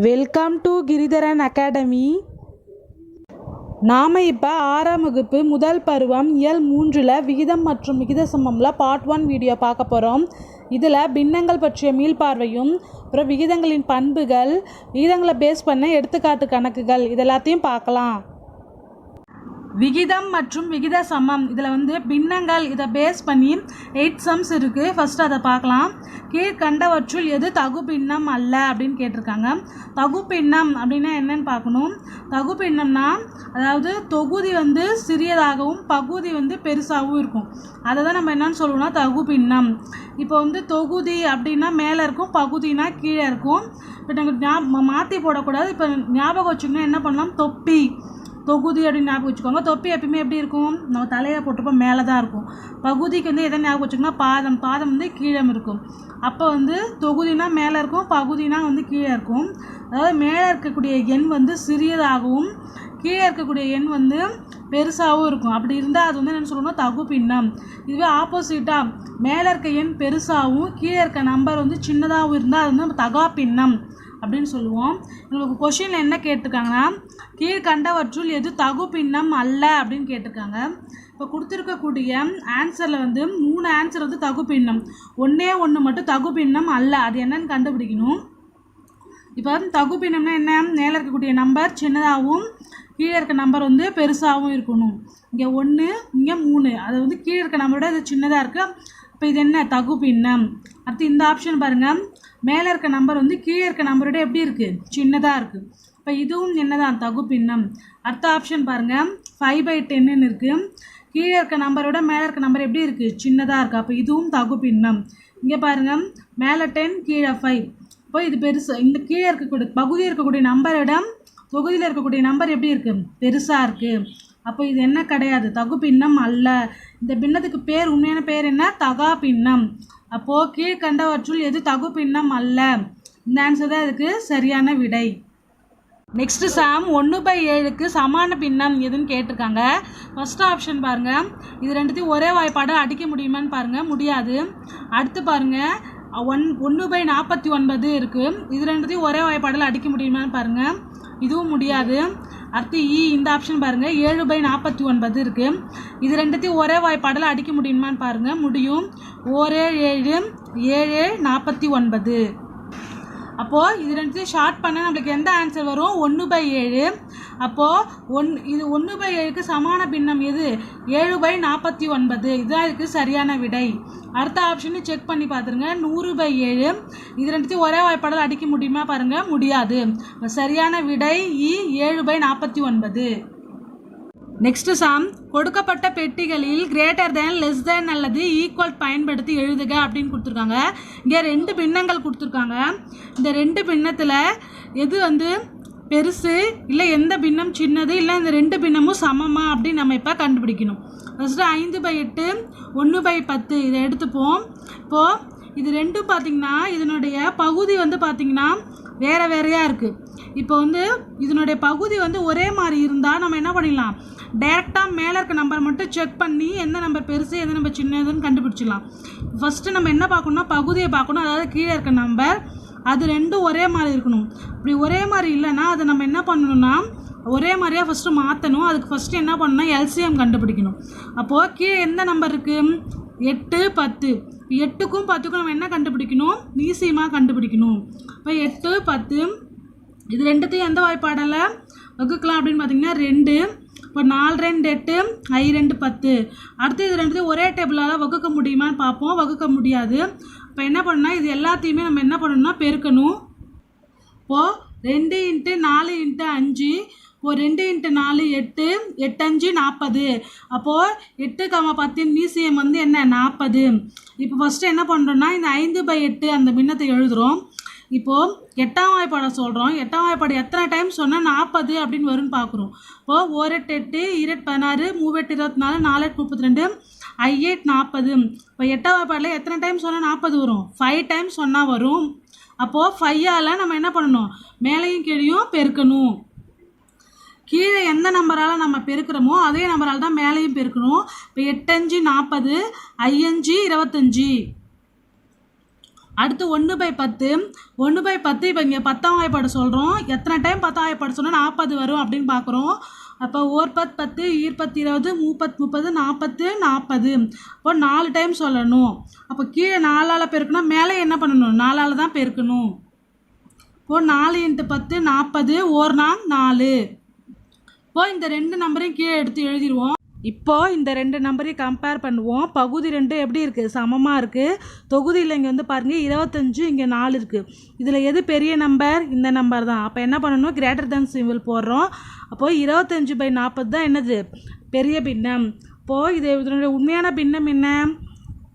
Welcome to Giridharan academy நாம் இப்போ ஆறாம் வகுப்பு முதல் பருவம் இயல் மூன்றில் விகிதம் மற்றும் விகித சமமில் பார்ட் ஒன் வீடியோ பார்க்க போகிறோம் இதில் பின்னங்கள் பற்றிய மீள்பார்வையும் அப்புறம் விகிதங்களின் பண்புகள் விகிதங்களை பேஸ் பண்ண எடுத்துக்காட்டு கணக்குகள் இது எல்லாத்தையும் பார்க்கலாம். விகிதம் மற்றும் விகித சமம். இதில் வந்து பின்னங்கள் இதை பேஸ் பண்ணி எயிட் சம்ஸ் இருக்குது ஃபஸ்ட்டு அதை பார்க்கலாம். கீழ்கண்டவற்றுள் எது தகு பின்னம் அல்ல அப்படின்னு கேட்டிருக்காங்க. தகு பின்னம் அப்படின்னா என்னன்னு பார்க்கணும். தகு பின்னம்னா அதாவது தொகுதி வந்து சிறியதாகவும் பகுதி வந்து பெருசாகவும் இருக்கும். அதை தான் நம்ம என்னன்னு சொல்லுவோம்னா தகு பின்னம் இப்போ வந்து தொகுதி அப்படின்னா மேலே இருக்கும் பகுதினா கீழே இருக்கும். இப்போ நாங்கள் ஞாபகம் மாற்றி போடக்கூடாது. இப்போ ஞாபகம் வச்சுக்கணும். என்ன பண்ணலாம்? தொப்பி. தொகுதி அப்படின்னு ஞாபகம் வச்சுக்கோங்க. தொப்பி எப்பயுமே எப்படி இருக்கும்? நம்ம தலையை போட்டிருப்போம் மேலே தான் இருக்கும். பகுதிக்கு வந்து எதை ஞாபகம் வச்சுக்கோங்கன்னா பாதம். பாதம் வந்து கீழே இருக்கும். அப்போ வந்து தொகுதினா மேலே இருக்கும் பகுதினா வந்து கீழே இருக்கும். அதாவது மேலே இருக்கக்கூடிய எண் வந்து சிறியதாகவும் கீழே இருக்கக்கூடிய எண் வந்து பெருசாகவும் இருக்கும். அப்படி இருந்தால் அது வந்து என்ன சொல்லணும்னா தகு பின்னம். இதுவே ஆப்போசிட்டாக மேலே இருக்க எண் பெருசாகவும் கீழே இருக்க நம்பர் வந்து சின்னதாகவும் இருந்தால் அது வந்து நம்ம தகா பின்னம். அப்படின்னு சொல்லுவோம். உங்களுக்கு கொஷினில் என்ன கேட்டிருக்காங்கன்னா கீழ்கண்டவற்றுள் எது தகு பின்னம் அல்ல அப்படின்னு கேட்டிருக்காங்க. இப்போ கொடுத்துருக்கக்கூடிய ஆன்சரில் வந்து மூணு ஆன்சர் வந்து தகு பின்னம் ஒன்றே ஒன்று மட்டும் தகு பின்னம் அல்ல. அது என்னன்னு கண்டுபிடிக்கணும். இப்போ வந்து தகு பின்னம்னா என்ன? மேலே இருக்கக்கூடிய நம்பர் சின்னதாகவும் கீழே இருக்க நம்பர் வந்து பெருசாகவும் இருக்கணும். இங்கே ஒன்று இங்கே மூணு. அது வந்து கீழே இருக்க நம்பரோட இது சின்னதாக இருக்குது இப்போ இது என்ன? தகு பின்னம். அடுத்து இந்த ஆப்ஷன் பாருங்கள் மேலே இருக்க நம்பர் வந்து கீழே இருக்க நம்பரோட எப்படி இருக்குது சின்னதாக இருக்குது இப்போ இதுவும் என்னதான்? தகு பின்னம். அடுத்த ஆப்ஷன் பாருங்கள் ஃபைவ் பை டென்னுன்னு இருக்குது கீழே இருக்க நம்பரோட மேலே இருக்க நம்பர் எப்படி இருக்குது சின்னதாக இருக்குது அப்போ இதுவும் தகு பின்னம். இங்கே பாருங்கள் மேலே டென் கீழே ஃபைவ் இப்போ இது பெருசு இந்த கீழே இருக்கக்கூடிய பகுதியில் இருக்கக்கூடிய நம்பரோட தொகுதியில் இருக்கக்கூடிய நம்பர் எப்படி இருக்குது பெருசாக இருக்குது அப்போ இது என்ன கிடையாது? தகு பின்னம் அல்ல. இந்த பின்னத்துக்கு பேர் உண்மையான பேர் என்ன? தகா பின்னம். அப்போது கீழ்கண்டவற்றுள் எது தகு பின்னம் அல்ல? இந்த ஆன்சர் தான் இதுக்கு சரியான விடை. நெக்ஸ்ட் சாம் ஒன்று பை ஏழுக்கு சமான பின்னம் எதுன்னு கேட்டிருக்காங்க. ஃபர்ஸ்ட் ஆப்ஷன் பாருங்கள் இது ரெண்டுத்தையும் ஒரே வாய்ப்பாடு அடிக்க முடியுமான்னு பாருங்கள் முடியாது. அடுத்து பாருங்கள் ஒன் ஒன்று பை நாற்பத்தி ஒன்பது இருக்குது இது ரெண்டுத்தையும் ஒரே வாய்ப்பாடில் அடிக்க முடியுமான்னு பாருங்கள் இதுவும் முடியாது. அடுத்து இ இந்த ஆப்ஷன் பாருங்கள் ஏழு பை நாற்பத்தி ஒன்பது இருக்குது இது ரெண்டுத்தையும் ஒரே வாய்ப்பாடில் அடிக்க முடியுமான்னு பாருங்கள் முடியும். ஓரே ஏழு ஏழு நாற்பத்தி ஒன்பது. அப்போது இது ரெண்டுத்தையும் ஷார்ட் பண்ண நம்மளுக்கு எந்த ஆன்சர் வரும்? ஒன்று பை ஏழு. அப்போது ஒன் இது ஒன்று பை ஏழுக்கு சமான பின்னம் எது? ஏழு பை நாற்பத்தி ஒன்பது. இதுதான் இதுக்கு சரியான விடை. அடுத்த ஆப்ஷனு செக் பண்ணி பார்த்துருங்க நூறு பை ஏழு. இது ரெண்டுத்தையும் ஒரே வாய்ப்பாடல் அடிக்க முடியுமா பாருங்கள் முடியாது. சரியான விடை இ ஏழு பை நாற்பத்தி ஒன்பது. நெக்ஸ்ட் சாம் கொடுக்கப்பட்ட பெட்டிகளில் கிரேட்டர் தேன் லெஸ் தேன் அல்லது ஈக்குவல் பயன்படுத்தி எழுதுக அப்படின்னு கொடுத்துருக்காங்க. இங்கே ரெண்டு பின்னங்கள் கொடுத்துருக்காங்க. இந்த ரெண்டு பின்னத்தில் எது வந்து பெருசு இல்லை எந்த பின்னம் சின்னது இல்லை இந்த ரெண்டு பின்னமும் சமமா அப்படின்னு நம்ம இப்போ கண்டுபிடிக்கணும். ஃபஸ்ட்டு ஐந்து பை எட்டு ஒன்று பை பத்து இதை எடுத்துப்போம். இப்போது இது ரெண்டும் பார்த்திங்கன்னா இதனுடைய பகுதி வந்து பார்த்திங்கன்னா வேறு வேறையாக இருக்குது இப்போ வந்து இதனுடைய பகுதி வந்து ஒரே மாதிரி இருந்தால் நம்ம என்ன பண்ணிடலாம்? டேரெக்டாக மேலே இருக்க நம்பர் மட்டும் செக் பண்ணி எந்த நம்பர் பெருசு எந்த நம்பர் சின்னதுன்னு கண்டுபிடிச்சிடலாம். ஃபஸ்ட்டு நம்ம என்ன பார்க்கணும்னா பகுதியை பார்க்கணும். அதாவது கீழே இருக்க நம்பர் அது ரெண்டும் ஒரே மாதிரி இருக்கணும். இப்படி ஒரே மாதிரி இல்லைன்னா அதை நம்ம என்ன பண்ணணும்னா ஒரே மாதிரியாக ஃபஸ்ட்டு மாற்றணும் அதுக்கு ஃபஸ்ட்டு என்ன பண்ணணும்? எல்சிஎம் கண்டுபிடிக்கணும். அப்போது கீழே எந்த நம்பர் இருக்குது எட்டு பத்து. எட்டுக்கும் பத்துக்கும் நம்ம என்ன கண்டுபிடிக்கணும்? ஈஸியமாக கண்டுபிடிக்கணும். இப்போ எட்டு பத்து இது ரெண்டுத்தையும் எந்த வாய்ப்பாடில் வகுக்கலாம் அப்படின்னு பார்த்தீங்கன்னா ரெண்டு இப்போ நாலு ரெண்டு எட்டு ஐ ரெண்டு பத்து. அடுத்து இது ரெண்டுத்தையும் ஒரே டேபிளால் வகுக்க முடியுமான்னு பார்ப்போம். வகுக்க முடியாது. இப்போ என்ன பண்ணால் இது எல்லாத்தையுமே நம்ம என்ன பண்ணணும்னா பெருக்கணும். இப்போது ரெண்டு இன்ட்டு நாலு இன்ட்டு அஞ்சு இப்போது ரெண்டு இன்ட்டு நாலு எட்டு எட்டஞ்சு நாற்பது அப்போது எட்டு கம பத்தின் மீசியம் வந்து என்ன? நாற்பது இப்போ ஃபஸ்ட்டு என்ன பண்ணுறோன்னா இந்த ஐந்து பை எட்டு அந்த பின்னத்தை எழுதுகிறோம் இப்போது எட்டாம் வாய்ப்பாடை சொல்கிறோம் எட்டாம் வாய்ப்பாடு எத்தனை டைம் சொன்னால் நாற்பது அப்படின்னு வரும்னு பார்க்குறோம் இப்போது ஓரெட்டு எட்டு இரட்டு பதினாறு மூவெட்டு இருபத்தி நாலு நாலு எட்டு முப்பத்தி ரெண்டு ஐ எட் நாற்பது இப்போ எட்டாம் வாய்ப்பாடில் எத்தனை டைம் சொன்னால் நாற்பது வரும்? ஃபைவ் டைம் சொன்னால் வரும். அப்போது ஃபையால் நம்ம என்ன பண்ணணும்? மேலேயும் கீழேயும் பெருக்கணும். கீழே எந்த நம்பரால் நம்ம பெருக்கிறோமோ அதே நம்பரால் தான் மேலேயும் பெருக்கணும். இப்போ எட்டஞ்சு நாற்பது ஐயஞ்சு இருபத்தஞ்சி. அடுத்து ஒன்று பை பத்து. ஒன்று பை பத்து இப்போ இங்கே பத்தாம் வாய்ப்பாடு சொல்கிறோம் எத்தனை டைம் பத்தாம் வாய்ப்பாடு சொன்னால் நாற்பது வரும் அப்படின்னு பார்க்குறோம். அப்போ ஓர் பத்து பத்து ஈர்பத்து இருபது மூப்பத் முப்பது நாற்பத்து நாற்பது. அப்போ நாலு டைம் சொல்லணும். அப்போ கீழே நாலால் பெருக்கணும் மேலே என்ன பண்ணணும்? நாலால் தான் பெருக்கணும். இப்போ நாலு இன்ட்டு பத்து நாற்பது ஓர் நாங் நாலு. இப்போ இந்த ரெண்டு நம்பரையும் கீழே எடுத்து எழுதிடுவோம். இப்போ இந்த ரெண்டு நம்பரையும் கம்பேர் பண்ணுவோம். பகுதி ரெண்டு எப்படி இருக்குது சமமாக இருக்குது தொகுதியில் இங்கே வந்து பாருங்கள் இருபத்தஞ்சு இங்கே நாலு இருக்குது இதில் எது பெரிய நம்பர் இந்த நம்பர் தான். அப்போ என்ன பண்ணணும்? கிரேட்டர் தேன் சிம்பிள் போடுறோம். அப்போது இருபத்தஞ்சு பை நாற்பது தான் என்னது? பெரிய பின்னம். இப்போது இது இதனுடைய உண்மையான பின்னம் என்ன?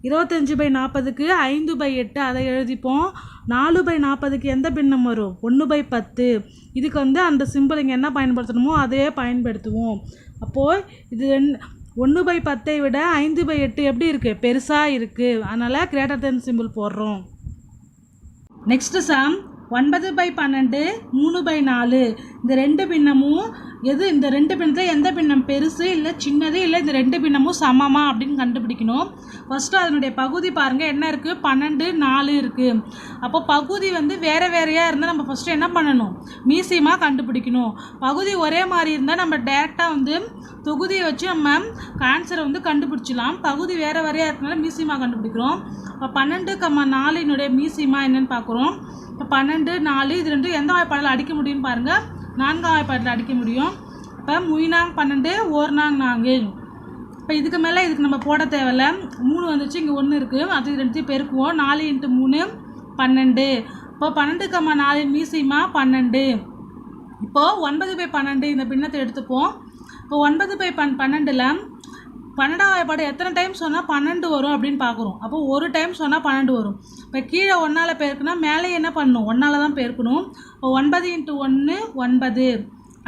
இருபத்தஞ்சு பை நாற்பதுக்கு ஐந்து பை எட்டு அதை எழுதிப்போம். நாலு பை நாற்பதுக்கு எந்த பின்னம் வரும்? ஒன்று பை பத்து. இதுக்கு வந்து அந்த சிம்பிள் இங்கே என்ன பயன்படுத்தணுமோ அதையே பயன்படுத்துவோம். அப்போது இது ஒன்று பை பத்தை விட ஐந்து பை எட்டு எப்படி இருக்குது பெருசாக இருக்குது அதனால் கிரேட்டர் தென் சிம்பிள் போடுறோம். நெக்ஸ்ட்டு சம் ஒன்பது பை பன்னெண்டு மூணு பை நாலு. இந்த ரெண்டு பின்னமும் எது? இந்த ரெண்டு பின்னத்தில் எந்த பின்னம்? பெருசு இல்லை சின்னது இல்லை இந்த ரெண்டு பின்னமும் சமமா அப்படின்னு கண்டுபிடிக்கணும். ஃபஸ்ட்டு அதனுடைய பகுதி பாருங்கள் என்ன இருக்குது பன்னெண்டு நாலு இருக்குது அப்போ பகுதி வந்து வேறு வேறையாக இருந்தால் நம்ம ஃபஸ்ட்டு என்ன பண்ணணும்? மீசியமாக கண்டுபிடிக்கணும். பகுதி ஒரே மாதிரி இருந்தால் நம்ம டேரெக்டாக வந்து தொகுதியை வச்சு நம்ம ஆன்சரை வந்து கண்டுபிடிச்சிடலாம். பகுதி வேறு வேறையாக இருக்கனால மீசியமாக கண்டுபிடிக்கிறோம். இப்போ பன்னெண்டு கம்மா நாலினுடைய மீசியமாக என்னன்னு பார்க்குறோம். இப்போ பன்னெண்டு நாலு இது ரெண்டும் எந்த வாய்ப்பாடில் அடிக்க முடியும்னு பாருங்கள் நான்காம் வாய்ப்பாடில் அடிக்க முடியும். இப்போ முயினாங் பன்னெண்டு ஓர்னாங் நான்கு. இப்போ இதுக்கு மேலே இதுக்கு நம்ம போட தேவையில்ல. மூணு வந்துச்சு இங்கே ஒன்று இருக்குது அது ரெண்டுத்தையும் பெருக்குவோம். நாலு இன்ட்டு மூணு பன்னெண்டு. இப்போ பன்னெண்டுக்கம்மா நாலு மீசியமா பன்னெண்டு. இப்போது ஒன்பது பை பன்னெண்டு இந்த பின்னத்தை எடுத்துப்போம். இப்போ ஒன்பது பை பன் பன்னெண்டில் பன்னெண்டாம் வாய்ப்பாடு எத்தனை டைம் சொன்னால் பன்னெண்டு வரும் அப்படின்னு பார்க்குறோம். அப்போ ஒரு டைம் சொன்னால் பன்னெண்டு வரும். இப்போ கீழே ஒன்றால் பெருக்குனா மேலே என்ன பண்ணணும் ஒன்றால் தான் பேருக்கணும். இப்போ ஒன்பது இன்ட்டு ஒன்று ஒன்பது.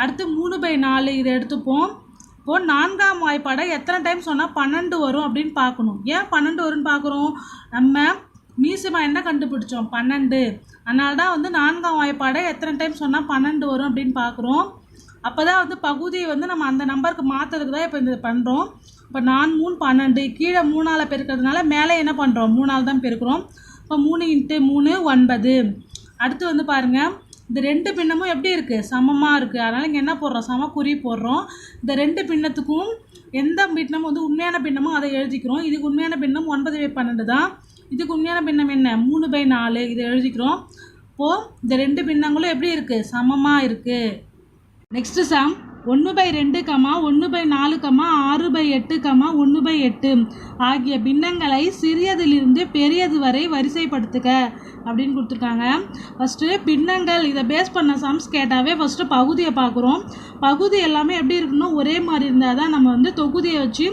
அடுத்து மூணு பை நாலு இதை எடுத்துப்போம். இப்போது நான்காம் வாய்ப்பாடை எத்தனை டைம் சொன்னால் பன்னெண்டு வரும் அப்படின்னு பார்க்கணும். ஏன் பன்னெண்டு வரும்னு பார்க்குறோம்? நம்ம மியூசியமாக என்ன கண்டுபிடிச்சோம்? பன்னெண்டு. அதனால தான் வந்து நான்காம் வாய்ப்பாடை எத்தனை டைம் சொன்னால் பன்னெண்டு வரும் அப்படின்னு பார்க்குறோம். அப்போ தான் வந்து பகுதியை வந்து நம்ம அந்த நம்பருக்கு மாற்றுறதுக்கு தான் இப்போ இந்த பண்ணுறோம் இப்போ நான் மூணு பன்னெண்டு கீழே மூணால் பெருக்கிறதுனால மேலே என்ன பண்ணுறோம் மூணால் தான் பெருக்கிறோம். இப்போ மூணு இன்ட்டு மூணு ஒன்பது. அடுத்து வந்து பாருங்கள் இந்த ரெண்டு பின்னமும் எப்படி இருக்குது சமமாக இருக்குது அதனால் இங்கே என்ன போடுறோம்? சம குறி போடுறோம். இந்த ரெண்டு பின்னத்துக்கும் எந்த பின்னமும் வந்து உண்மையான பின்னமும் அதை எழுதிக்கிறோம். இதுக்கு உண்மையான பின்னம் ஒன்பது பை பன்னெண்டு தான். இதுக்கு உண்மையான பின்னம் என்ன? மூணு பை நாலு. இதை எழுதிக்கிறோம். இப்போது இந்த ரெண்டு பின்னங்களும் எப்படி இருக்குது சமமாக இருக்குது நெக்ஸ்ட்டு சம் ஒன்று பை ரெண்டு கமா ஒன்று பை நாலு கமா ஆறு பை எட்டு கமா ஒன்று பை எட்டு ஆகிய பின்னங்களை சிறியதிலிருந்து பெரியது வரை வரிசைப்படுத்துக அப்படின்னு கொடுத்துருக்காங்க. ஃபஸ்ட்டு பின்னங்கள் இதை பேஸ் பண்ண சம்ஸ் கேட்டாவே ஃபஸ்ட்டு பகுதியை பார்க்குறோம். பகுதி எல்லாமே எப்படி இருக்கணும்? ஒரே மாதிரி இருந்தால் தான் நம்ம வந்து தொகுதியை வச்சு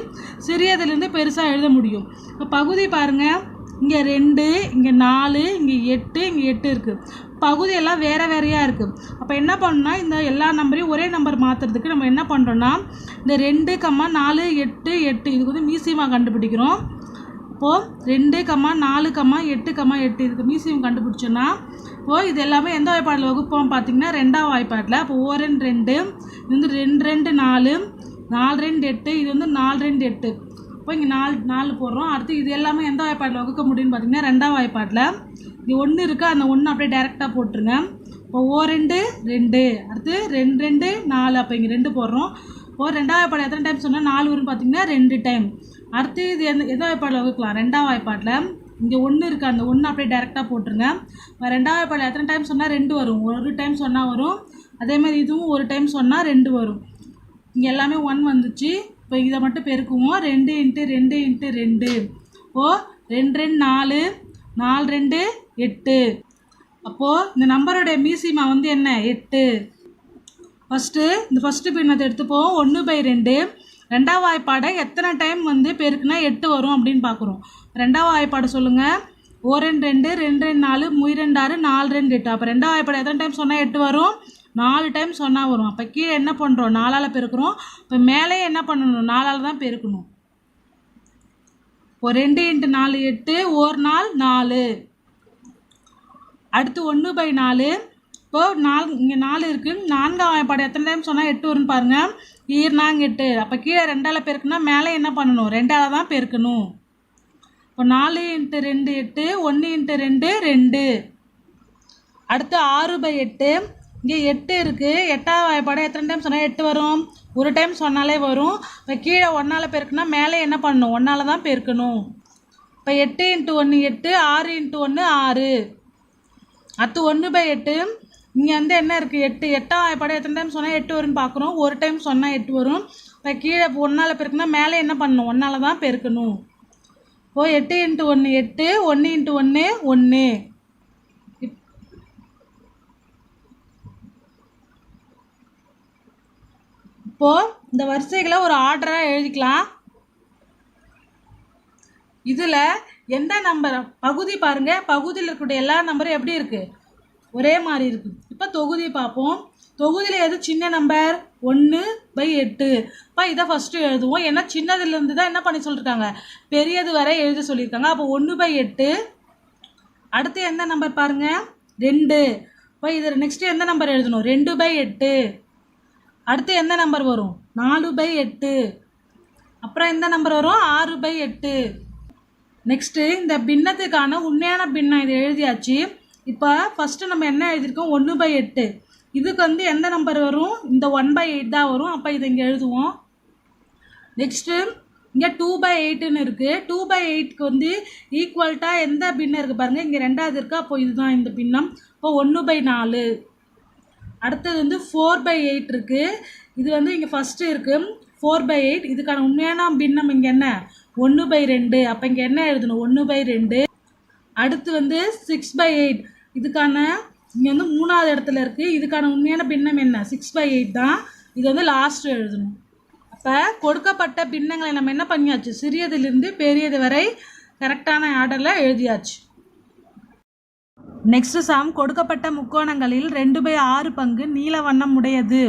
சிறியதுலேருந்து பெருசாக எழுத முடியும். இப்போ பகுதி பாருங்கள் இங்கே ரெண்டு இங்கே நாலு இங்கே எட்டு இங்கே எட்டு இருக்குது பகுதியெல்லாம் வேறு வேறையாக இருக்குது அப்போ என்ன பண்ணணும்னா இந்த எல்லா நம்பரையும் ஒரே நம்பர் மாற்றுறதுக்கு நம்ம என்ன பண்ணுறோன்னா இந்த ரெண்டு கம்மா நாலு எட்டு எட்டு இதுக்கு வந்து மீசியமாக கண்டுபிடிக்கிறோம். இப்போது ரெண்டு கம்மா நாலு கம்மா எட்டு கம்மா எட்டு இதுக்கு மீசியம் கண்டுபிடிச்சோன்னா இப்போது இது எல்லாமே எந்த வாய்ப்பாடில் வகுப்போம் பார்த்தீங்கன்னா ரெண்டாம் வாய்ப்பாட்டில். இப்போ ஓ ரெண்டு ரெண்டு இது வந்து ரெண்டு ரெண்டு நாலு நாலு ரெண்டு எட்டு இது வந்து நாலு ரெண்டு எட்டு. இப்போ இங்கே நாலு நாலு போடுறோம். அடுத்து இது எல்லாமே எந்த வாய்ப்பாட்டில் வகுக்க முடியும்னு பார்த்தீங்கன்னா ரெண்டாம் வாய்ப்பாட்டில். இது ஒன்று இருக்குது அந்த ஒன்று அப்படியே டேரெக்டாக போட்டுருங்க. இப்போ ஓ ரெண்டு ரெண்டு. அடுத்து ரெண்டு ரெண்டு நாலு. அப்போ இங்கே ரெண்டு போடுறோம். ஓ ரெண்டாம் வாய்ப்பாடு எத்தனை டைம் சொன்னால் நாலு வரும்னு பார்த்தீங்கன்னா ரெண்டு டைம் அடுத்து இது எந்த எந்த வாய்ப்பாடில் வகுக்கலாம்? ரெண்டாம் வாய்ப்பாட்டில். இங்கே ஒன்று இருக்குது அந்த ஒன்று அப்படியே டேரெக்டாக போட்டுருங்க. இப்போ ரெண்டாம் வாய்ப்பாடு எத்தனை டைம் சொன்னால் ரெண்டு வரும். ஒரு டைம் சொன்னால் வரும். அதே மாதிரி இதுவும் ஒரு டைம் சொன்னால் ரெண்டு வரும். இங்கே எல்லாமே ஒன் வந்துச்சு. இப்போ இதை மட்டும் பெருக்குவோம். ரெண்டு இன்ட்டு ரெண்டு இன்ட்டு ரெண்டு. ஓ ரெண்டு ரெண்டு நாலு நாலு ரெண்டு எட்டு. அப்போது இந்த நம்பருடைய மீசிமா வந்து என்ன? எட்டு. ஃபஸ்ட்டு இந்த ஃபஸ்ட்டு பின்னத்தை எடுத்துப்போம். ஒன்று பை ரெண்டு. ரெண்டாவது வாய்ப்பாடை எத்தனை டைம் வந்து பெருக்குனா எட்டு வரும் அப்படின்னு பார்க்குறோம். ரெண்டாவது வாய்ப்பாடு சொல்லுங்கள் ஓ ரெண்டு ரெண்டு ரெண்டு ரெண்டு நாலு முய் ரெண்டு ஆறு நாலு ரெண்டு எட்டு. அப்போ ரெண்டாவது வாய்ப்பாடு எத்தனை டைம் சொன்னால் எட்டு வரும்? நாலு டைம் சொன்னால் வரும். அப்போ கீழே என்ன பண்ணுறோம் நாலால் பெருக்கிறோம். இப்போ மேலே என்ன பண்ணணும்? நாலால் தான் பெருக்கணும். ஒரு ரெண்டு இன்ட்டு நாலு எட்டு ஒரு நாள் நாலு. அடுத்து ஒன்று பை நாலு. இப்போ நாலு இங்கே நாலு இருக்குது நான்காம் வாய்ப்பாடு எத்தனை டைம் சொன்னால் எட்டு வரும்னு பாருங்கள் ஈர்னாங்க எட்டு. அப்போ கீழே ரெண்டால் பெருக்குன்னா மேலே என்ன பண்ணணும்? ரெண்டால் தான் பெருக்கணும். இப்போ நாலு இன்ட்டு ரெண்டு எட்டு ஒன்று இன்ட்டு ரெண்டு ரெண்டு. அடுத்து ஆறு பை எட்டு. இங்கே எட்டு இருக்குது எட்டாவது படம் எத்தனை டைம் சொன்னால் எட்டு வரும். ஒரு டைம் சொன்னாலே வரும். இப்போ கீழே ஒன்றால் பெருக்குனா மேலே என்ன பண்ணணும் ஒன்றால் தான் பெருக்கணும். இப்போ எட்டு இன்ட்டு ஒன்று எட்டு ஆறு இன்ட்டு ஒன்று ஆறு. அத்து ஒன்று பை எட்டு. இங்கே வந்து என்ன இருக்குது எட்டு. எட்டாம் படம் எத்தனை டைம் சொன்னால் எட்டு வரும்னு பார்க்குறோம் ஒரு டைம் சொன்னால் எட்டு வரும். இப்போ கீழே ஒன்றால் பெருக்குனா மேலே என்ன பண்ணணும் ஒன்றால் தான் பெருக்கணும். ஓ எட்டு இன்ட்டு ஒன்று எட்டு ஒன்று இன்ட்டு ஒன்று ஒன்று இப்போது இந்த வரிசைகளை ஒரு ஆர்டராக எழுதிக்கலாம். இதில் எந்த நம்பர் பகுதி பாருங்கள் பகுதியில் இருக்கக்கூடிய எல்லா நம்பரும் எப்படி இருக்குது ஒரே மாதிரி இருக்குது இப்போ தொகுதி பார்ப்போம். தொகுதியில் எது சின்ன நம்பர் ஒன்று பை எட்டு. இப்போ இதை ஃபஸ்ட்டு எழுதுவோம். ஏன்னா சின்னதுலேருந்து தான் என்ன பண்ணி சொல்லியிருக்காங்க பெரியது வரை எழுத சொல்லியிருக்காங்க. அப்போ ஒன்று பை எட்டு. அடுத்து எந்த நம்பர் பாருங்கள் ரெண்டு. இப்போ இதில் நெக்ஸ்ட்டு எந்த நம்பர் எழுதணும்? ரெண்டு பை எட்டு. அடுத்து எந்த நம்பர் வரும்? நாலு பை எட்டு. அப்புறம் எந்த நம்பர் வரும்? ஆறு பை எட்டு. நெக்ஸ்ட்டு இந்த பின்னத்துக்கான உண்மையான பின்னம் இது எழுதியாச்சு. இப்போ ஃபஸ்ட்டு நம்ம என்ன எழுதியிருக்கோம்? ஒன்று பை எட்டு. இதுக்கு வந்து எந்த நம்பர் வரும்? இந்த ஒன் பை எயிட் தான் வரும். அப்போ இதை இங்கே எழுதுவோம். நெக்ஸ்ட்டு இங்கே டூ பை எயிட்டுன்னு இருக்குது டூ பை எயிட்க்கு வந்து ஈக்குவல்ட்டாக எந்த பின்னம் இருக்குது பாருங்கள் இங்கே ரெண்டாவது இருக்குது அப்போ இதுதான் இந்த பின்னம். இப்போ ஒன்று பை நாலு. அடுத்தது வந்து ஃபோர் பை எயிட் இருக்குது இது வந்து இங்கே ஃபஸ்ட்டு இருக்குது ஃபோர் பை எயிட் இதுக்கான உண்மையான பின்னம் இங்கே என்ன? ஒன்று பை ரெண்டு. அப்போ இங்கே என்ன எழுதணும்? ஒன்று பை ரெண்டு. அடுத்து வந்து சிக்ஸ் பை எயிட் இதுக்கான இங்கே வந்து மூணாவது இடத்துல இருக்குது இதுக்கான உண்மையான பின்னம் என்ன? சிக்ஸ் பை எயிட் தான். இது வந்து லாஸ்ட்டு எழுதணும். அப்போ கொடுக்கப்பட்ட பின்னங்களை நம்ம என்ன பண்ணியாச்சு? சிறியதிலிருந்து பெரியது வரை கரெக்டான ஆர்டரில் எழுதியாச்சு. நெக்ஸ்ட் சம் கொடுக்கப்பட்ட முக்கோணங்களில் ரெண்டு பை ஆறு பங்கு நீல வண்ணம் உடையது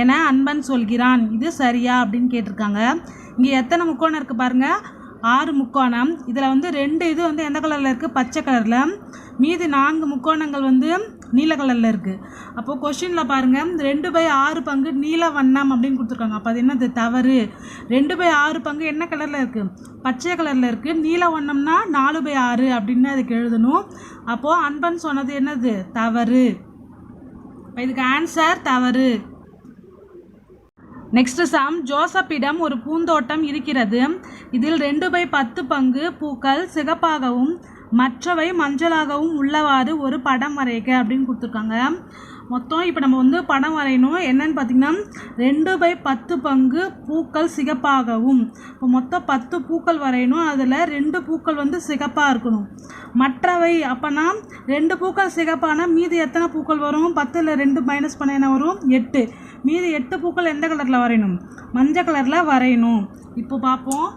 என அன்பன் சொல்கிறான். இது சரியா அப்படின்னு கேட்டிருக்காங்க. இங்கே எத்தனை முக்கோணம் இருக்குது பாருங்கள் ஆறு முக்கோணம். இதில் வந்து ரெண்டு இது வந்து எந்த கலரில் இருக்குது பச்சை கலரில் மீதி நான்கு முக்கோணங்கள் வந்து நீல கலரில் இருக்குது அப்போது கொஷினில் பாருங்கள் ரெண்டு பை ஆறு பங்கு நீல வண்ணம் அப்படின்னு கொடுத்துருக்காங்க. அப்போ அது என்னது? தவறு. ரெண்டு பை ஆறு பங்கு என்ன கலரில் இருக்குது பச்சை கலரில் இருக்குது நீல வண்ணம்னா நாலு பை ஆறு அப்படின்னு அதுக்கு எழுதணும். அப்போது அன்பன் சொன்னது என்னது? தவறு. இப்போ இதுக்கு ஆன்சர் தவறு. நெக்ஸ்ட் சம் ஜோசப்பிடம் ஒரு பூந்தோட்டம் இருக்கிறது. இதில் ரெண்டு பை பத்து பங்கு பூக்கள் சிகப்பாகவும் மற்றவை மஞ்சளாகவும் உள்ளவாறு ஒரு படம் வரைக அப்படின்னு கொடுத்துருக்காங்க. மொத்தம் இப்போ நம்ம வந்து படம் வரையணும். என்னன்னு பார்த்தீங்கன்னா ரெண்டு பை பத்து பங்கு பூக்கள் சிகப்பாகவும். இப்போ மொத்தம் பத்து பூக்கள் வரையணும். அதில் ரெண்டு பூக்கள் வந்து சிகப்பாக இருக்கணும். மற்றவை அப்போனா ரெண்டு பூக்கள் சிகப்பான மீதி எத்தனை பூக்கள் வரும்? பத்தில் ரெண்டு மைனஸ் பண்ண என்ன வரும்? எட்டு. மீதி எட்டு பூக்கள் எந்த கலரில் வரையணும்? மஞ்சள் கலரில் வரையணும். இப்போ பார்ப்போம்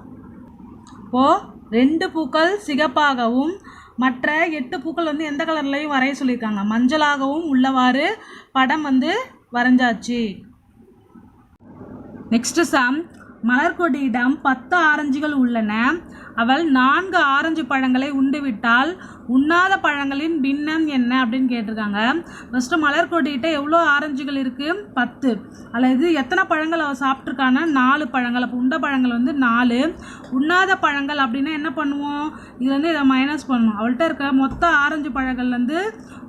இப்போது ரெண்டு பூக்கள் சிகப்பாகவும் மற்ற எட்டு பூக்கள் வந்து எந்த கலர்லையும் வரைய சொல்லியிருக்காங்க. மஞ்சளாகவும் உள்ளவாறு படம் வந்து வரைஞ்சாச்சு. நெக்ஸ்ட் சம் மலர்கொடியிடம் பத்து ஆரஞ்சுகள் உள்ளன. அவள் நான்கு ஆரஞ்சு பழங்களை உண்டுவிட்டால் உண்ணாத பழங்களின் பின்னம் என்ன அப்படின்னு கேட்டிருக்காங்க. ஃபஸ்ட்டு மலர்கொடிகிட்ட எவ்வளோ ஆரஞ்சுகள் இருக்குது பத்து. அல்லது எத்தனை பழங்கள் அவள் சாப்பிட்ருக்கானா நாலு பழங்கள். அப்போ உண்ட பழங்கள் வந்து நாலு. உண்ணாத பழங்கள் அப்படின்னா என்ன பண்ணுவோம்? இதுலேருந்து இதை மைனஸ் பண்ணணும் அவள்கிட்ட இருக்க மொத்த ஆரஞ்சு பழங்கள்லேருந்து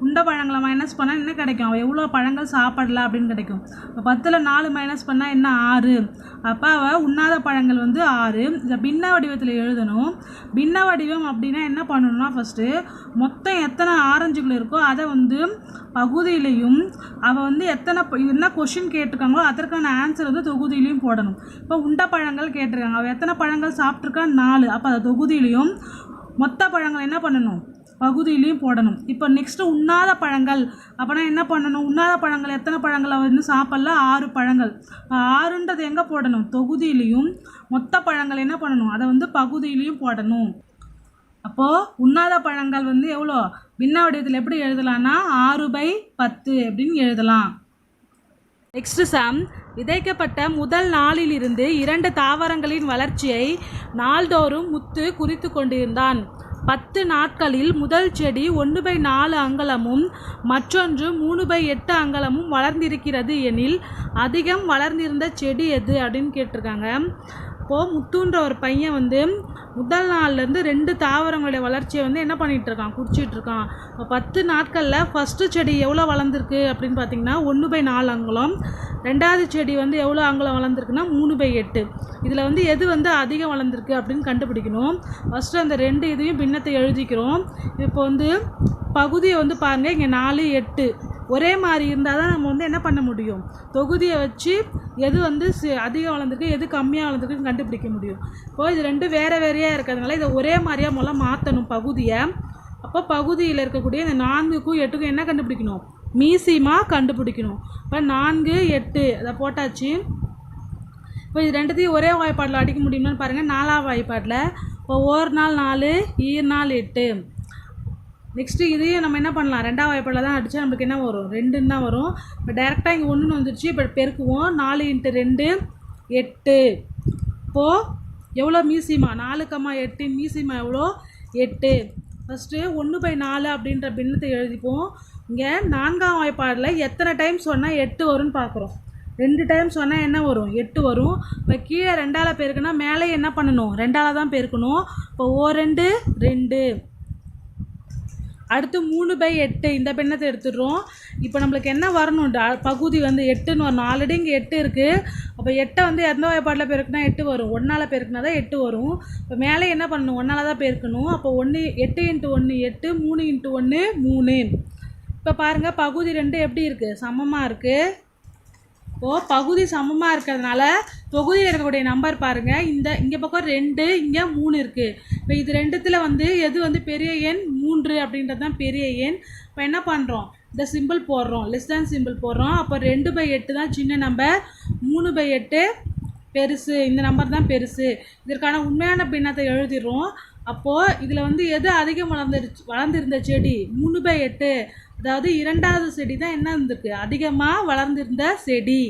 உண்ட பழங்களை மைனஸ் பண்ணால் என்ன கிடைக்கும்? அவள் எவ்வளோ பழங்கள் சாப்பிடல அப்படின்னு கிடைக்கும். இப்போ பத்தில் நாலு மைனஸ் பண்ணால் என்ன? ஆறு. அப்போ அவள் உண்ணாத பழங்கள் வந்து ஆறு. இதை பின்ன வடிவத்தில் எழுதணும். பின்ன வடிவம் அப்படின்னா என்ன பண்ணணும்னா ஃபஸ்ட்டு மொத்தம் எத்தனை ஆரஞ்சுகள் இருக்கோ அதை வந்து பகுதியிலையும் அவள் வந்து எத்தனை என்ன கொஷின் கேட்டிருக்காங்களோ அதற்கான ஆன்சர் வந்து தொகுதியிலையும் போடணும். இப்போ உண்ட பழங்கள் கேட்டிருக்காங்க. அவள் எத்தனை பழங்கள் சாப்பிட்ருக்கா நாலு. அப்போ அதை தொகுதியிலையும் மொத்த பழங்கள் என்ன பண்ணணும்? பகுதியிலையும் போடணும். இப்போ நெக்ஸ்ட்டு உண்ணாத பழங்கள். அப்போனா என்ன பண்ணணும்? உண்ணாத பழங்கள் எத்தனை பழங்கள் வந்து சாப்பிடல? ஆறு பழங்கள். ஆறுன்றது எங்கே போடணும்? தொகுதியிலையும் மொத்த பழங்கள் என்ன பண்ணணும்? அதை வந்து பகுதியிலையும் போடணும். அப்போது உண்ணாத பழங்கள் வந்து எவ்வளோ? பின்ன வடிவத்தில் எப்படி எழுதலாம்னா ஆறு பை பத்து அப்படின்னு எழுதலாம். நெக்ஸ்ட் சம் விதைக்கப்பட்ட முதல் நாளிலிருந்து இரண்டு தாவரங்களின் வளர்ச்சியை நாள்தோறும் முத்து குறித்து கொண்டிருந்தான். பத்து நாட்களில் முதல் செடி ஒன்று பை நாலு அங்கலமும் மற்றொன்று மூணு பை எட்டு அங்கலமும் வளர்ந்திருக்கிறது எனில் அதிகம் வளர்ந்திருந்த செடி எது அப்படின்னு கேட்டிருக்காங்க. இப்போது முத்துன்ற ஒரு பையன் வந்து முதல் நாள்லேருந்து ரெண்டு தாவரங்களுடைய வளர்ச்சியை வந்து என்ன பண்ணிகிட்டு இருக்கான் குடிச்சிட்டு இருக்கான் இப்போ பத்து நாட்களில் ஃபஸ்ட்டு செடி எவ்வளோ வளர்ந்துருக்கு அப்படின்னு பார்த்தீங்கன்னா ஒன்று பை நாலு அங்குலம். ரெண்டாவது செடி வந்து எவ்வளோ அங்குலம் வளர்ந்துருக்குன்னா மூணு பை எட்டு. இதில் வந்து எது வந்து அதிகம் வளர்ந்துருக்கு அப்படின்னு கண்டுபிடிக்கணும். ஃபஸ்ட்டு அந்த ரெண்டு இதையும் பின்னத்தை எழுதிக்கிறோம். இப்போ வந்து பகுதியை வந்து பாருங்கள் இங்கே நாலு எட்டு. ஒரே மாதிரி இருந்தால் தான் நம்ம வந்து என்ன பண்ண முடியும்? தொகுதியை வச்சு எது வந்து அதிகம் வளர்ந்துருக்கு எது கம்மியாக வளர்ந்துருக்குன்னு கண்டுபிடிக்க முடியும். இப்போ இது ரெண்டு வேறு வேறையாக இருக்கிறதுனால இதை ஒரே மாதிரியாக முதல்ல மாற்றணும் பகுதியை. அப்போ பகுதியில் இருக்கக்கூடிய இந்த நான்குக்கும் எட்டுக்கும் என்ன கண்டுபிடிக்கணும்? மீசியமாக கண்டுபிடிக்கணும். இப்போ நான்கு எட்டு அதை போட்டாச்சு. இப்போ இது ரெண்டுத்தையும் ஒரே வாய்ப்பாட்டில் அடிக்க முடியுமான்னு பாருங்கள் நாலாம் வாய்ப்பாட்டில். இப்போ ஓர் நாள் நாலு ஈர் நாள் எட்டு. நெக்ஸ்ட்டு இதையும் நம்ம என்ன பண்ணலாம்? ரெண்டாம் வாய்ப்பாடில் தான் அடித்தா நம்மளுக்கு என்ன வரும்? ரெண்டுன்னு தான் வரும். இப்போ டேரெக்டாக இங்கே ஒன்றுன்னு வந்துருச்சு. இப்போ பெருக்குவோம். நாலு இன்ட்டு ரெண்டு எட்டு. இப்போது எவ்வளோ மீசிமா? நாலு கம்மா எட்டு மீசிமா எவ்வளோ? எட்டு. ஃபஸ்ட்டு ஒன்று பை நாலு அப்படின்ற பின்னத்தை எழுதிப்போம். இங்கே நான்காம் வாய்ப்பாடில் எத்தனை டைம் சொன்னால் எட்டு வரும்னு பார்க்குறோம். ரெண்டு டைம் சொன்னால் என்ன வரும்? எட்டு வரும். இப்போ கீழே ரெண்டால் பேருக்குன்னா மேலே என்ன பண்ணணும்? ரெண்டால் தான் பெருக்கணும். இப்போ ஓ ரெண்டு ரெண்டு. அடுத்து மூணு பை எட்டு இந்த பின்னத்தை எடுத்துடுறோம். இப்போ நம்மளுக்கு என்ன வரணும்? டா- பகுதி வந்து எட்டுன்னு வரணும். ஆல்ரெடி இங்கே எட்டு இருக்குது அப்போ எட்டை வந்து எந்த வாய்ப்பாட்டில் பெருக்குனா எட்டு வரும். ஒன்றால் பெருக்குனா தான் எட்டு வரும். இப்போ மேலே என்ன பண்ணணும்? ஒன்றால் தான் பெருக்கணும். அப்போ ஒன்று எட்டு இன்ட்டு ஒன்று எட்டு மூணு இன்ட்டு ஒன்று மூணு. இப்போ பாருங்கள் பகுதி ரெண்டு எப்படி இருக்குது சமமாக இருக்குது இப்போது பகுதி சமமாக இருக்கிறதுனால தொகுதியில் இருக்கக்கூடிய நம்பர் பாருங்கள் இந்த இங்கே பக்கம் ரெண்டு இங்கே மூணு இருக்குது இப்போ இது ரெண்டுத்தில் வந்து எது வந்து பெரிய எண்? மூன்று அப்படின்றது தான் பெரிய எண். இப்போ என்ன பண்ணுறோம் இந்த சிம்பிள் போடுறோம். லெஸ் தேன் சிம்பிள் போடுறோம். அப்போ ரெண்டு பை எட்டு தான் சின்ன நம்பர் மூணு பை எட்டு பெருசு. இந்த நம்பர் தான் பெருசு. இதற்கான உண்மையான பின்னத்தை எழுதிடுறோம். அப்போது இதில் வந்து எது அதிகம் வளர்ந்துருச்சு வளர்ந்துருந்த செடி? மூணு பை எட்டு. அதாவது இரண்டாவது செடி தான் என்ன இருந்திருக்கு? அதிகமாக வளர்ந்திருந்த செடி.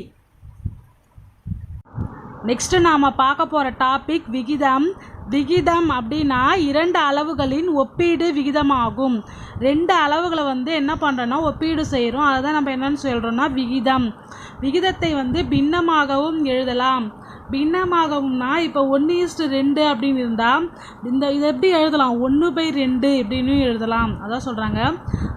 நெக்ஸ்ட்டு நாம் பார்க்க போகிற டாபிக் விகிதம். விகிதம் அப்படின்னா இரண்டு அளவுகளின் ஒப்பீடு விகிதமாகும். ரெண்டு அளவுகளை வந்து என்ன பண்ணுறோன்னா ஒப்பீடு செய்கிறோம் அதை தான் நம்ம என்னன்னு சொல்கிறோன்னா விகிதம். விகிதத்தை வந்து பின்னமாகவும் எழுதலாம். பின்னமாகவும்னா இப்போ ஒன்று இஸ்டு ரெண்டு அப்படின்னு இருந்தால் இந்த இதை எப்படி எழுதலாம்? ஒன்று பை ரெண்டு இப்படின்னு எழுதலாம். அதான் சொல்கிறாங்க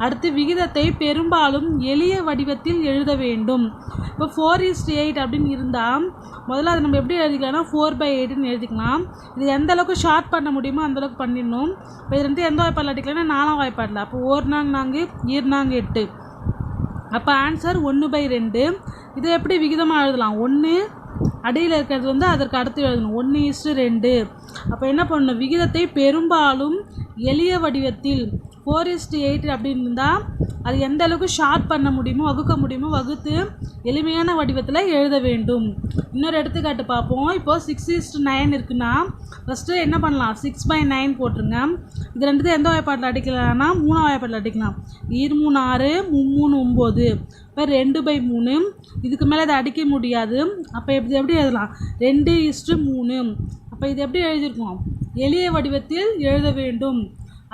அடுத்து விகிதத்தை பெரும்பாலும் எளிய வடிவத்தில் எழுத வேண்டும். இப்போ ஃபோர் ஈஸ்ட் எயிட் அப்படின்னு இருந்தால் முதல்ல அதை நம்ம எப்படி எழுதிக்கலாம்னா ஃபோர் பை எயிட்னு எழுதிக்கலாம். இது எந்த அளவுக்கு ஷார்ட் பண்ண முடியுமோ அந்த அளவுக்கு பண்ணிடணும். இப்போ இது ரெண்டு எந்த வாய்ப்பாடில் அடிக்கலாம்னா நாலாம் வாய்ப்பாடில். அப்போ ஓர் நாங்க நாங்கு ஈர் நாங்கு எட்டு. அப்போ ஆன்சர் ஒன்று பை ரெண்டு. இதை எப்படி விகிதமாக எழுதலாம்? ஒன்று அடியில் இருக்கிறது வந்து அதற்கு அடுத்து எழுதணும். ஒன்று இஸ்டு ரெண்டு. அப்போ என்ன பண்ணணும்? விகிதத்தை பெரும்பாலும் எளிய வடிவத்தில் ஃபோர் இஸ்ட் எயிட் அப்படின்னு இருந்தால் அது எந்த அளவுக்கு ஷார்ட் பண்ண முடியுமோ வகுக்க முடியுமோ வகுத்து எளிமையான வடிவத்தில் எழுத வேண்டும். இன்னொரு எடுத்துக்காட்டு பார்ப்போம். இப்போ சிக்ஸ் இஸ்ட் நைன் இருக்குன்னா ஃபஸ்ட்டு என்ன பண்ணலாம்? சிக்ஸ் பை நைன் போட்டுருங்க. இது ரெண்டுத்தையும் எந்த வாய்ப்பாட்டில் அடிக்கலாம்னா மூணாம் வாய்ப்பாட்டில் அடிக்கலாம். ஈர் மூணு ஆறு மும்மூணு ஒம்பது. இப்போ ரெண்டு பை மூணு. இதுக்கு மேலே இதை அடிக்க முடியாது. அப்போ எப்படி எப்படி எழுதலாம்? ரெண்டு இஸ்ட்டு மூணு. அப்போ இது எப்படி எழுதியிருக்கோம்? எளிய வடிவத்தில் எழுத வேண்டும்.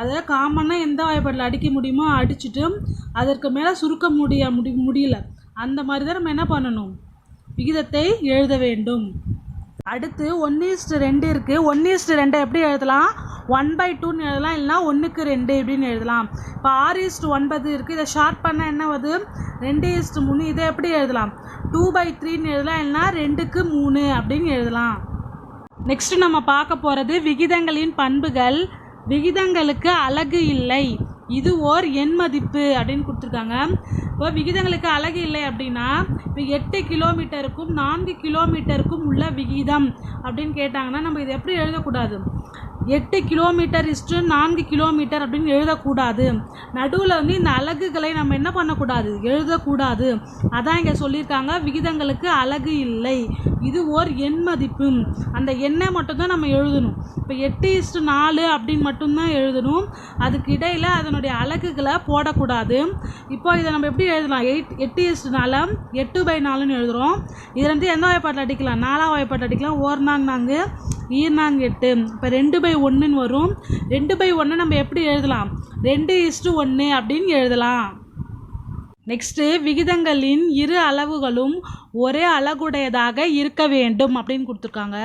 அதை காமனாக எந்த வாய்ப்பாட்டில் அடிக்க முடியுமோ அடிச்சுட்டு அதற்கு மேலே சுருக்க முடிய முடி முடியல. அந்த மாதிரி தான் நம்ம என்ன பண்ணணும்? விகிதத்தை எழுத வேண்டும். அடுத்து ஒன்று இஸ்ட்டு ரெண்டு இருக்குது ஒன்று இஸ்ட் ரெண்டை எப்படி எழுதலாம்? ஒன் பை டூன்னு எழுதலாம். இல்லைனா ஒன்றுக்கு ரெண்டு இப்படின்னு எழுதலாம். இப்போ ஆறு இஸ்ட் ஒன்பது இருக்குது இதை ஷார்ட் பண்ணால் என்ன வருது? ரெண்டு இஸ்டு மூணு. இதை எப்படி எழுதலாம்? டூ பை த்ரீன்னு எழுதலாம். இல்லைனா ரெண்டுக்கு மூணு அப்படின்னு எழுதலாம். நெக்ஸ்ட்டு நம்ம பார்க்க போகிறது விகிதங்களின் பண்புகள். விகிதங்களுக்கு அலகு இல்லை. இது ஓர் எண் மதிப்பு அப்படின்னு கொடுத்துருக்காங்க. இப்போ விகிதங்களுக்கு அழகு இல்லை அப்படின்னா இப்போ எட்டு கிலோமீட்டருக்கும் நான்கு கிலோமீட்டருக்கும் உள்ள விகிதம் அப்படின்னு கேட்டாங்கன்னா நம்ம இதை எப்படி எழுதக்கூடாது? எட்டு கிலோமீட்டர் இஸ்டு நான்கு கிலோமீட்டர் அப்படின்னு எழுதக்கூடாது. நடுவில் வந்து இந்த அலகுகளை நம்ம என்ன பண்ணக்கூடாது? எழுதக்கூடாது. அதான் இங்கே சொல்லியிருக்காங்க விகிதங்களுக்கு அலகு இல்லை. இது ஓர் எண் மதிப்பு. அந்த எண்ணை மட்டும்தான் நம்ம எழுதணும். இப்போ எட்டு இஸ்டு நாலு அப்படின்னு மட்டும்தான் எழுதணும். அதுக்கு இடையில் அதனுடைய அலகுகளை போடக்கூடாது. இப்போ இதை நம்ம எப்படி எழுதலாம்? எயிட் எட்டு இஸ்டு நாலு எட்டு பை நாலுன்னு எழுதுகிறோம் இதில் வந்து எந்த வாய்ப்பாட்டில் அடிக்கலாம்? நாலாம் வாய்ப்பாட்டில் அடிக்கலாம். ஓர் நாங் நாங்கு ஈர்னாங்க எட்டு. இப்போ ரெண்டு பை ஒன்றுன்னு வரும். ரெண்டு பை ஒன்று நம்ம எப்படி எழுதலாம்? ரெண்டு இஸ்டு ஒன்று அப்படின்னு எழுதலாம். நெக்ஸ்ட்டு விகிதங்களின் இரு அளவுகளும் ஒரே அழகுடையதாக இருக்க வேண்டும் அப்படின்னு கொடுத்துருக்காங்க.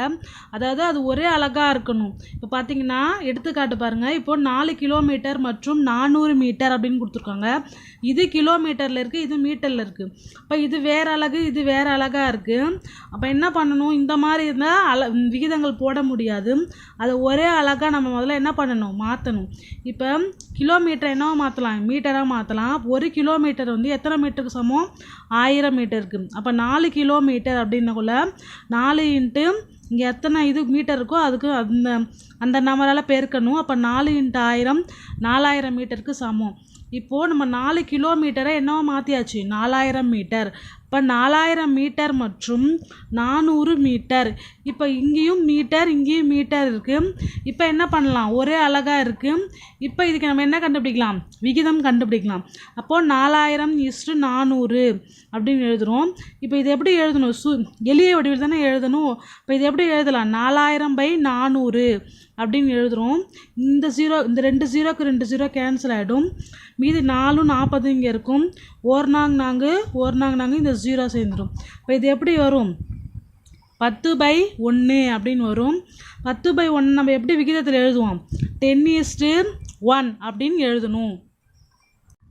அதாவது அது ஒரே அழகாக இருக்கணும். இப்போ பார்த்தீங்கன்னா எடுத்துக்காட்டு பாருங்கள் இப்போ நாலு கிலோமீட்டர் மற்றும் நானூறு மீட்டர் அப்படின்னு கொடுத்துருக்காங்க. இது கிலோமீட்டரில் இருக்குது இது மீட்டரில் இருக்குது இப்போ இது வேற அழகு இது வேற அழகாக இருக்குது அப்போ என்ன பண்ணணும்? இந்த மாதிரி இருந்தால் அல விகிதங்கள் போட முடியாது. அதை ஒரே அழகாக நம்ம முதல்ல என்ன பண்ணணும்? மாற்றணும் இப்போ கிலோமீட்டர் என்னவோ மாற்றலாம் மீட்டராக மாற்றலாம் ஒரு கிலோமீட்டர் வந்து எத்தனை மீட்டருக்கு சமம்? ஆயிரம் மீட்டருக்கு. அப்போ நாலு நாலு கிலோமீட்டர் அப்படின்னக்குள்ள நாலு இன்ட்டு இங்கே எத்தனை இது மீட்டர் இருக்கோ அதுக்கு அந்த அந்த நம்பரால் பெருக்கணும். அப்போ நாலு இன்ட்டு ஆயிரம் நாலாயிரம் மீட்டருக்கு சமம். இப்போது நம்ம நாலு கிலோமீட்டரை என்னவோ மாற்றியாச்சு நாலாயிரம் மீட்டர். இப்போ நாலாயிரம் மீட்டர் மற்றும் நானூறு மீட்டர். இப்போ இங்கேயும் மீட்டர் இங்கேயும் மீட்டர் இருக்குது இப்போ என்ன பண்ணலாம்? ஒரே அழகாக இருக்குது இப்போ இதுக்கு நம்ம என்ன கண்டுபிடிக்கலாம்? விகிதம் கண்டுபிடிக்கலாம். அப்போது நாலாயிரம் இஸ்டு நானூறு அப்படின்னு எழுதுகிறோம் இப்போ இது எப்படி எழுதணும்? சு எளிய வடிவில் தானே எழுதணும்? இப்போ இது எப்படி எழுதலாம்? நாலாயிரம் பை நானூறு அப்படின்னு எழுதுகிறோம் இந்த ஜீரோ இந்த ரெண்டு ஜீரோக்கு ரெண்டு ஜீரோ கேன்சல் ஆகிடும் மீதி நாலும் நாற்பது இங்கே இருக்கும். ஓர் நாங் நாங்கு ஓர் நாங் நாங்கு இந்த ஜீரோ சேர்ந்துடும் இப்போ இது எப்படி வரும்? பத்து பை ஒன்று அப்படின்னு வரும். பத்து பை ஒன்று நம்ம எப்படி விகிதத்தில் எழுதுவோம்? டென் ஈஸ்ட்டு ஒன் அப்படின்னு எழுதணும்.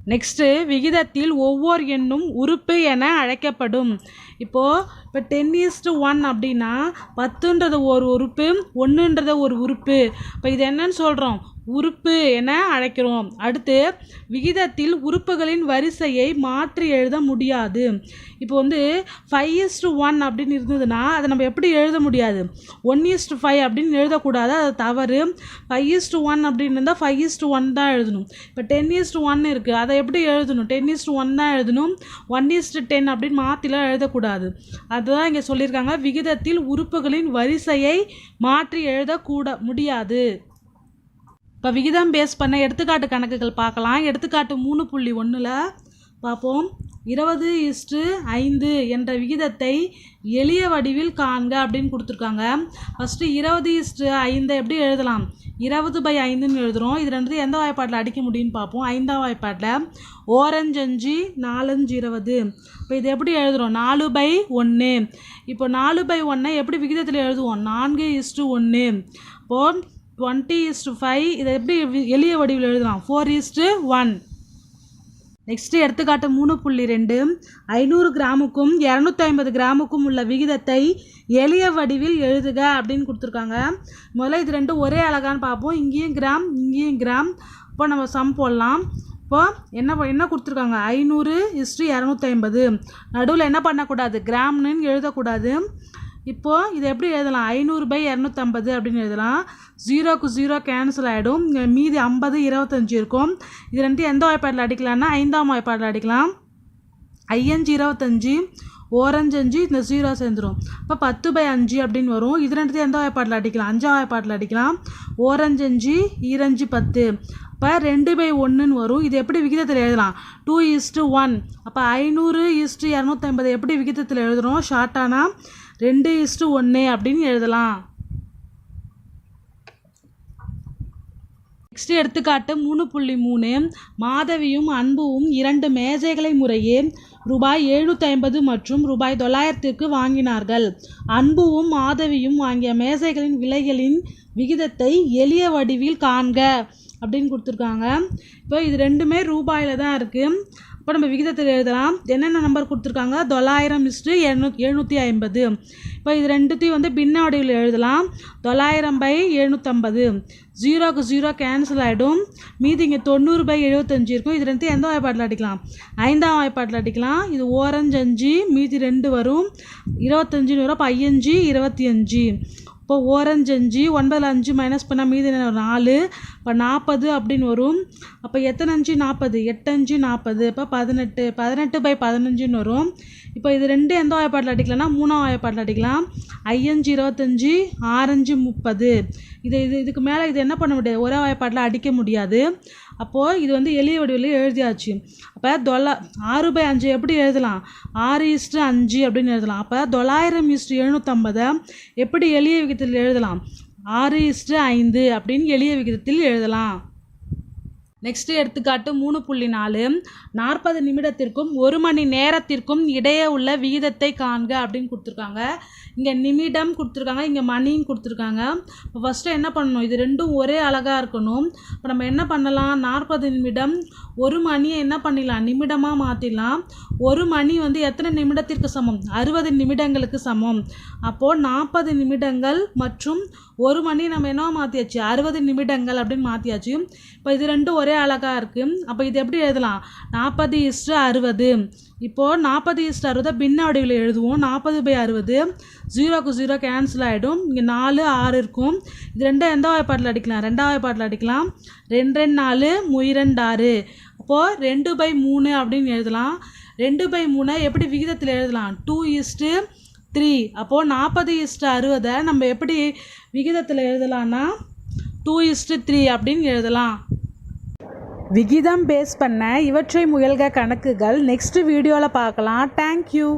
நெக்ஸ்ட்டு விகிதத்தில் ஒவ்வொரு எண்ணும் உறுப்பு என அழைக்கப்படும். இப்போது இப்போ டென் ஈஸ்ட்டு ஒன் அப்படின்னா பத்துன்றது ஒரு உறுப்பு ஒன்றுன்றது ஒரு உறுப்பு. இப்போ இது என்னன்னு சொல்கிறோம் உறுப்பு என அழைக்கிறோம். அடுத்து விகிதத்தில் உறுப்புகளின் வரிசையை மாற்றி எழுத முடியாது. இப்போ வந்து ஃபைவ் இஸ்டு ஒன் அப்படின்னு இருந்ததுன்னா அதை நம்ம எப்படி எழுத முடியாது? ஒன் இஸ்டு ஃபைவ் அப்படின்னு எழுதக்கூடாது. அது தவறு. ஃபைவ் இஸ்டு ஒன் அப்படின்னு இருந்தால் ஃபைவ் இஸ்டு ஒன் தான் எழுதணும். இப்போ டென் இஸ்டு ஒன் இருக்குது அதை எப்படி எழுதணும்? டென் இஸ்டு ஒன் தான் எழுதணும். ஒன் இஸ்டு டென் அப்படின்னு மாற்றிலாம் எழுதக்கூடாது. அதுதான் இங்கே சொல்லியிருக்காங்க. விகிதத்தில் உறுப்புகளின் வரிசையை மாற்றி எழுதக்கூட முடியாது. இப்போ விகிதம் பேஸ் பண்ண எடுத்துக்காட்டு கணக்குகள் பார்க்கலாம். எடுத்துக்காட்டு மூணு புள்ளி ஒன்றில் பார்ப்போம். இருபது இஸ்டு ஐந்து என்ற விகிதத்தை எளிய வடிவில் காண்க அப்படின்னு கொடுத்துருக்காங்க. ஃபஸ்ட்டு இருபது இஸ்டு ஐந்தை எப்படி எழுதலாம்? இருபது பை ஐந்துன்னு எழுதுகிறோம் இது ரெண்டு எந்த வாய்ப்பாட்டில் அடிக்க முடியும்னு பார்ப்போம். ஐந்தாம் வாய்ப்பாட்டில் ஓரஞ்சு அஞ்சு நாலஞ்சு இருபது இப்போ இது எப்படி எழுதுகிறோம் நாலு பை ஒன்று இப்போ நாலு பை ஒன்றை எப்படி விகிதத்தில் எழுதுவோம்? நான்கு இஸ்டு ஒன்று இப்போது டுவெண்ட்டி இஸ்டு ஃபைவ் இதை எப்படி எளிய வடிவில் எழுதலாம்? ஃபோர் இஸ்டு ஒன் நெக்ஸ்ட் எடுத்துக்காட்டு மூணு புள்ளி ரெண்டு. ஐநூறு கிராமுக்கும் இரநூத்தி ஐம்பது கிராமுக்கும் உள்ள விகிதத்தை எளிய வடிவில் எழுதுக அப்படின்னு கொடுத்துருக்காங்க. முதல்ல இது ரெண்டும் ஒரே அழகான்னு பார்ப்போம். இங்கேயும் கிராம் இங்கேயும் கிராம். இப்போ நம்ம சம் போடலாம். இப்போ என்ன என்ன கொடுத்துருக்காங்க? ஐநூறு இஸ்டு இரநூத்தி ஐம்பது நடுவில் என்ன பண்ணக்கூடாது? கிராம்னு எழுதக்கூடாது. இப்போது இதை எப்படி எழுதலாம்? ஐநூறு பை இரநூத்தம்பது அப்படின்னு எழுதலாம். ஜீரோக்கு ஜீரோ கேன்சல் ஆகிடும் மீதி ஐம்பது இருபத்தஞ்சி இருக்கும். இது ரெண்டு எந்த வாய்ப்பாட்டில் அடிக்கலாம்னா ஐந்தாம் வாய்ப்பாட்டில் அடிக்கலாம். ஐயஞ்சு இருபத்தஞ்சி ஓரஞ்சு அஞ்சு இந்த ஜீரோ சேர்ந்துரும். இப்போ பத்து பை அஞ்சு அப்படின்னு வரும். இது ரெண்டுத்தையும் எந்த வாய்ப்பாட்டில் அடிக்கலாம்? அஞ்சாம் வாய்ப்பாட்டில் அடிக்கலாம். ஓரஞ்சு அஞ்சு ஈரஞ்சு பத்து. இப்போ ரெண்டு பை ஒன்றுன்னு வரும். இது எப்படி விகிதத்தில் எழுதலாம்? டூ ஈஸ்ட்டு ஒன் அப்போ ஐநூறு ஈஸ்ட்டு இரநூத்தம்பது எப்படி விகிதத்தில் எழுதுகிறோம் ஷார்ட்டானா ரெண்டு இஸ்டு ஒன்று அப்படின்னு எழுதலாம். நெக்ஸ்ட் எடுத்துக்காட்டு மூணு புள்ளி மூணு. மாதவியும் அன்புவும் இரண்டு மேஜைகளை முறையே ரூபாய் எழுநூற்றி ஐம்பது மற்றும் ரூபாய் தொள்ளாயிரத்திற்கு வாங்கினார்கள். அன்புவும் மாதவியும் வாங்கிய மேசைகளின் விலைகளின் விகிதத்தை எளிய வடிவில் காண்க அப்படின்னு கொடுத்துருக்காங்க. இப்போ இது ரெண்டுமே ரூபாயில் தான் இருக்குது இப்போ நம்ம விகிதத்தில் எழுதலாம். என்னென்ன நம்பர் கொடுத்துருக்காங்க? தொள்ளாயிரம் இஸ்ட்டு எழுநூ எழுநூற்றி ஐம்பது. இப்போ இது ரெண்டுத்தையும் வந்து பின்ன வடிவில் எழுதலாம். தொள்ளாயிரம் பை எழுநூற்றம்பது ஜீரோக்கு ஜீரோ கேன்சல் ஆகிடும் மீதி இங்கே தொண்ணூறு பை எழுபத்தஞ்சு இருக்கும். இது ரெண்டு எந்த வாய்ப்பாட்டில் அடிக்கலாம்? ஐந்தாம் வாய்ப்பாட்டில் அடிக்கலாம். இது ஓரஞ்சு அஞ்சு மீதி ரெண்டு வரும். இருபத்தஞ்சுன்னு வரும். அப்போ ஐயஞ்சு இருபத்தி அஞ்சு. இப்போ ஓரஞ்சு அஞ்சு ஒன்பதில் அஞ்சு மைனஸ் பண்ணால் மீதி என்ன நாலு. இப்போ நாற்பது அப்படின்னு வரும். அப்போ எத்தனை அஞ்சு? நாற்பது எட்டு அஞ்சு நாற்பது இப்போ பதினெட்டு. பதினெட்டு பை பதினஞ்சுன்னு வரும். இப்போ இது ரெண்டு எந்த வாய்ப்பாட்டில் அடிக்கலாம்னா மூணாம் வாய்ப்பாட்டில் அடிக்கலாம். ஐயஞ்சு இருபத்தஞ்சி ஆரஞ்சு முப்பது. இது இது இதுக்கு மேலே இது என்ன பண்ண முடியாது? ஒரே வாய்ப்பாட்டில் அடிக்க முடியாது. அப்போது இது வந்து எளிய வடிவில் எழுதியாச்சு. அப்போ தொள்ளா ஆறு பை அஞ்சு எப்படி எழுதலாம்? ஆறு இஸ்ட்டு அஞ்சு அப்படின்னு எழுதலாம். அப்போ தொள்ளாயிரம் இஸ்ட்டு எழுநூற்றம்பதை எப்படி எளிய விகிதத்தில் எழுதலாம்? ஆறு இஸ்ட்டு ஐந்து அப்படின்னு எளிய விகிதத்தில் எழுதலாம். நெக்ஸ்ட்டு எடுத்துக்காட்டு மூணு புள்ளி நாலு. நாற்பது நிமிடத்திற்கும் ஒரு மணி நேரத்திற்கும் இடையே உள்ள விகிதத்தை காண்க அப்படின்னு கொடுத்துருக்காங்க. இங்கே நிமிடம் கொடுத்துருக்காங்க இங்கே மணியும் கொடுத்துருக்காங்க. இப்போ ஃபஸ்ட்டு என்ன பண்ணணும்? இது ரெண்டும் ஒரே அழகாக இருக்கணும். இப்போ நம்ம என்ன பண்ணலாம்? நாற்பது நிமிடம் ஒரு மணியை என்ன பண்ணிடலாம்? நிமிடமாக மாற்றிடலாம் ஒரு மணி வந்து எத்தனை நிமிடத்திற்கு சமம்? அறுபது நிமிடங்களுக்கு சமம். அப்போது நாற்பது நிமிடங்கள் மற்றும் ஒரு மணி நம்ம என்ன மாற்றியாச்சு அறுபது நிமிடங்கள் அப்படின்னு மாற்றியாச்சு இப்போ இது ரெண்டும் ஒரே அழகாக இருக்குது அப்போ இது எப்படி எழுதலாம்? நாற்பது இஸ்ட்டு அறுபது. இப்போது நாற்பது ஈஸ்ட் அறுபதை பின்ன வடிவில் எழுதுவோம். நாற்பது பை அறுபது ஜீரோக்கு ஜீரோ கேன்சல் ஆகிடும் இங்கே நாலு ஆறு இருக்கும். இது ரெண்டும் எந்த வாய்ப்பாட்டில் அடிக்கலாம்? ரெண்டாவது வாய்ப்பாட்டில் அடிக்கலாம். ரெண்டு ரெண்டு நாலு முயிரெண்டு ஆறு. அப்போது ரெண்டு பை மூணு அப்படின்னு எழுதலாம். ரெண்டு பை மூணை எப்படி விகிதத்தில் எழுதலாம்? டூ ஈஸ்ட்டு த்ரீ அப்போது நாற்பது ஈஸ்ட்டு அறுபதை நம்ம எப்படி விகிதத்தில் எழுதலாம்னா? டூ ஈஸ்ட்டு த்ரீ அப்படின்னு எழுதலாம். விகிதம் பேஸ் பண்ண இவற்றை முயல்க கணக்குகள். நெக்ஸ்ட் வீடியோவில் பார்க்கலாம். தேங்க்யூ